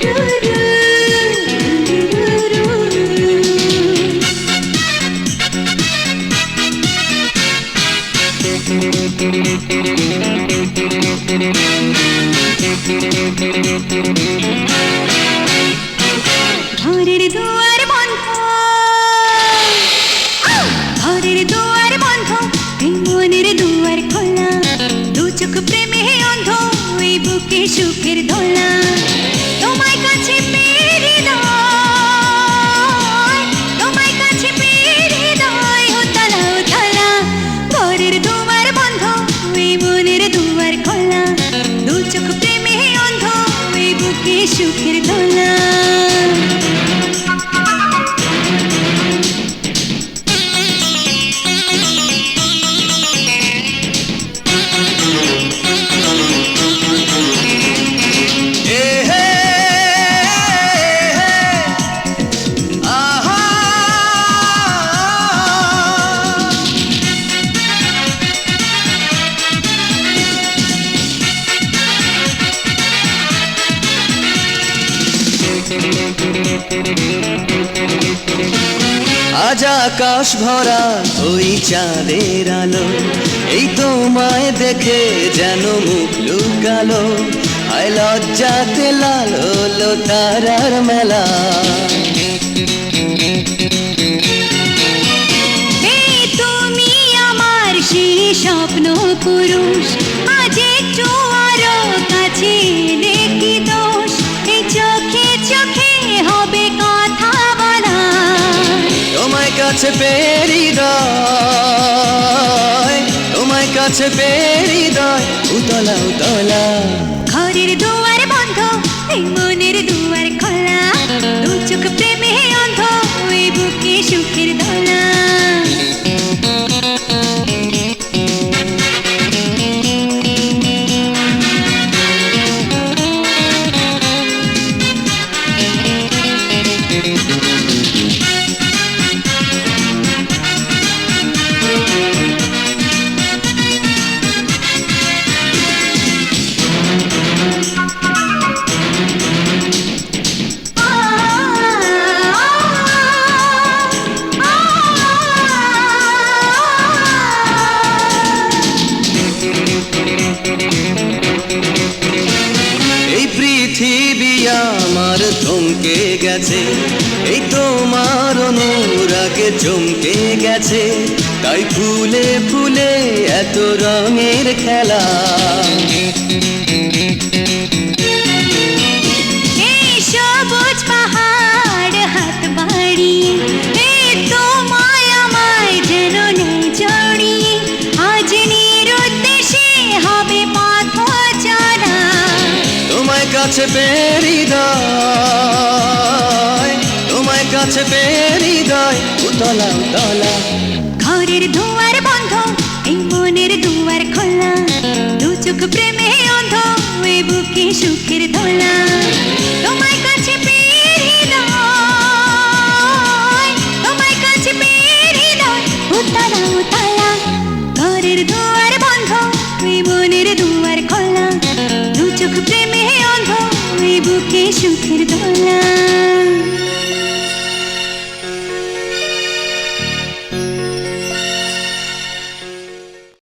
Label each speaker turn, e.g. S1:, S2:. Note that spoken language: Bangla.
S1: do do সুখের দোলা তোমায় কাছে পেরে তোমায় কাছে পেরে দায় উতলা উতলা। ঘরের দুয়ার বন্ধ এই মনের সুখের দোলা
S2: আজ আকাশ ভরা ওই চাঁদের আলো, এই তোমায় দেখে যেন মুখ লুকালো। আয় লজ্জাতে লাল হলো তারার মেলা।
S1: কাছে
S2: পেরি দয় তোমায় কাছে পেরি দয় উতলা উতলা। গেছে। এই তোমার অনুরাগে চমকে গেছে। তাই ফুলে ফুলে এত রঙের খেলা।
S1: সবুজ পাহাড় হাত বাড়িয়ে এই তোমায়
S2: উতলা উতলা
S1: ঘরের দুয়ার বন্ধ এই মনের দুয়ার খোলা। দু চোখ প্রেমে অন্ধ ওই বুকে সুখের দোলা তোমায় কাছে দয় কাছে দুয়ার বন্ধ মনের দুয়ার খোলা। দু চোখ প্রেমে অন্ধ ওই বুকে সুখের দোলা